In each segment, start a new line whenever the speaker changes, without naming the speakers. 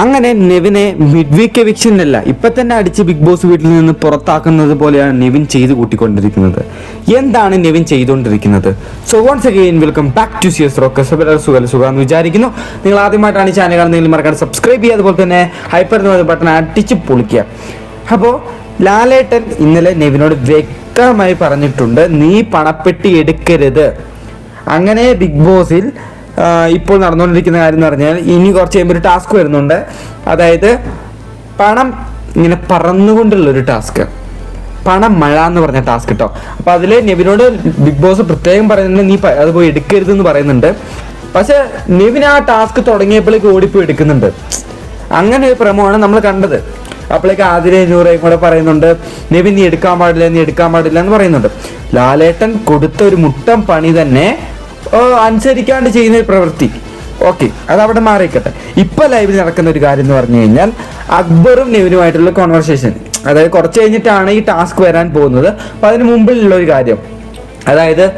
അങ്ങനെ നെവിനെ mid week എവിക്ഷനല്ല ഇപ്പൊ തന്നെ അടിച്ച് ബിഗ് ബോസ് വീട്ടിൽ നിന്ന് പുറത്താക്കുന്നത് പോലെയാണ് നെവിൻ ചെയ്ത് കൂട്ടിക്കൊണ്ടിരിക്കുന്നത്. എന്താണ് നെവിൻ ചെയ്തുകൊണ്ടിരിക്കുന്നത്? So once again welcome back to Zeus Rock സുഖം സുഖമെന്ന് വിചാരിക്കുന്നു. നിങ്ങൾ ആദ്യമായിട്ടാണ് ഈ ചാനൽ കാണുന്നതെങ്കിൽ മറക്കാതെ സബ്സ്ക്രൈബ് ചെയ്യുക. അതുപോലെ തന്നെ ഹൈപ്പർ എന്ന ബട്ടൺ അടിച്ച് പൊളിക്കുക. അപ്പോൾ ലാലേട്ടൻ ഇന്നലെ നെവിനോട് വ്യക്തമായി പറഞ്ഞിട്ടുണ്ട് നീ പണപ്പെട്ടി എടുക്കരുത്. അങ്ങനെ ബിഗ് ബോസിൽ ഇപ്പോൾ നടന്നുകൊണ്ടിരിക്കുന്ന കാര്യം എന്ന് പറഞ്ഞാൽ ഇനി കുറച്ച് കഴിയുമ്പോൾ ഒരു ടാസ്ക് വരുന്നുണ്ട്. അതായത് പണം ഇങ്ങനെ പറന്നുകൊണ്ടുള്ള ഒരു ടാസ്ക്. പണം മഴ എന്ന് പറഞ്ഞ ടാസ്ക് കേട്ടോ അപ്പൊ അതിൽ നെവിനോട് ബിഗ് ബോസ് പ്രത്യേകം പറയുന്നുണ്ട് നീ അത് പോയി എടുക്കരുത് എന്ന് പറയുന്നുണ്ട്. പക്ഷെ നെവിൻ ആ ടാസ്ക് തുടങ്ങിയപ്പോഴേക്ക് ഓടിപ്പോയി എടുക്കുന്നുണ്ട്. അങ്ങനെ ഒരു പ്രമോണ് നമ്മൾ കണ്ടത്. അപ്പോഴേക്ക് ആതിരെ നൂറയും കൂടെ പറയുന്നുണ്ട് നെവിൻ നീ എടുക്കാൻ പാടില്ല നീ എടുക്കാൻ പാടില്ല എന്ന് പറയുന്നുണ്ട്. ലാലേട്ടൻ കൊടുത്ത ഒരു മുട്ടം പണി തന്നെ അനുസരിക്കാണ്ട് ചെയ്യുന്ന ഒരു പ്രവൃത്തി. ഓക്കെ അത് അവിടെ മാറിക്കട്ടെ ഇപ്പൊ ലൈവിൽ നടക്കുന്ന ഒരു കാര്യം എന്ന് പറഞ്ഞു കഴിഞ്ഞാൽ അക്ബറും നെവിനുമായിട്ടുള്ള കോൺവെർസേഷൻ അതായത് കുറച്ച് കഴിഞ്ഞിട്ടാണ് ഈ ടാസ്ക് വരാൻ പോകുന്നത്. അപ്പൊ അതിന് മുമ്പിലുള്ള ഒരു കാര്യം. അതായത്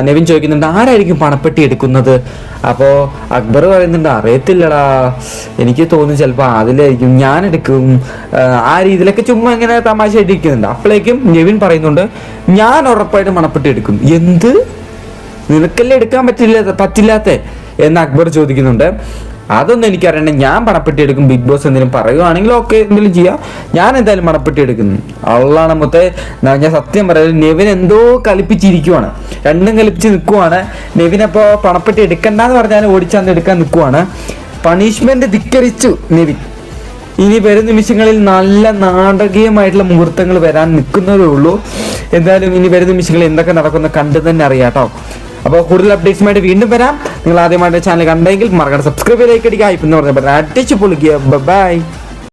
നെവിൻ ചോദിക്കുന്നുണ്ട് ആരായിരിക്കും പണപ്പെട്ടി എടുക്കുന്നത്? അപ്പോൾ അക്ബർ പറയുന്നുണ്ട് അറിയത്തില്ലടാ. എനിക്ക് തോന്നുന്നു ചിലപ്പോൾ അതിലായിരിക്കും. ഞാൻ എടുക്കും. ആ, രീതിയിലൊക്കെ ചുമ്മാ ഇങ്ങനെ തമാശ ഇരിക്കുന്നുണ്ട്. അപ്പോഴേക്കും നെവിൻ പറയുന്നുണ്ട് ഞാൻ ഉറപ്പായിട്ട് പണപ്പെട്ടി എടുക്കും. എന്ത്? നിനക്കല്ലേ എടുക്കാൻ പറ്റില്ല പറ്റില്ലാത്ത? എന്ന് അക്ബർ ചോദിക്കുന്നുണ്ട്. അതൊന്നും എനിക്കറിയണ്ട. ഞാൻ പണപ്പെട്ടി എടുക്കും ബിഗ് ബോസ് എന്തെങ്കിലും പറയുവാണെങ്കിൽ ഓക്കെ എന്തെങ്കിലും ചെയ്യാം. ഞാൻ എന്തായാലും പണപ്പെട്ടി എടുക്കുന്നു. അള്ളാണ് മൊത്തം. ഞാൻ സത്യം പറയാം നെവിൻ എന്തോ കളിപ്പിച്ചിരിക്കുവാണ് രണ്ടും കളിപ്പിച്ച് നിൽക്കുവാണ്. നെവിൻ അപ്പോൾ പണപ്പെട്ടി എടുക്കണ്ടെന്ന് പറഞ്ഞാൽ ഓടിച്ചാന്ന് എടുക്കാൻ നിൽക്കുവാണ്. പണിഷ്മെന്റ് ധിക്കരിച്ചു നെവിൻ. ഇനി വരും നിമിഷങ്ങളിൽ നല്ല നാടകീയമായിട്ടുള്ള മുഹൂർത്തങ്ങൾ വരാൻ നിൽക്കുന്നതേ ഉള്ളൂ. എന്തായാലും ഇനി വരും നിമിഷങ്ങളിൽ എന്തൊക്കെ നടക്കുന്ന കണ്ടു തന്നെ അറിയാം കേട്ടോ. അപ്പോൾ കൂടുതൽ അപ്ഡേറ്റ്സുമായിട്ട് വീണ്ടും വരാം. നിങ്ങൾ ആദ്യമായിട്ട് ചാനൽ കണ്ടെങ്കിൽ മറക്കാതെ സബ്സ്ക്രൈബ് ചെയ്തേക്കടിക്കുക ഇപ്പം എന്ന് പറഞ്ഞാൽ അടിച്ചു പൊളിക്കുക. ബൈ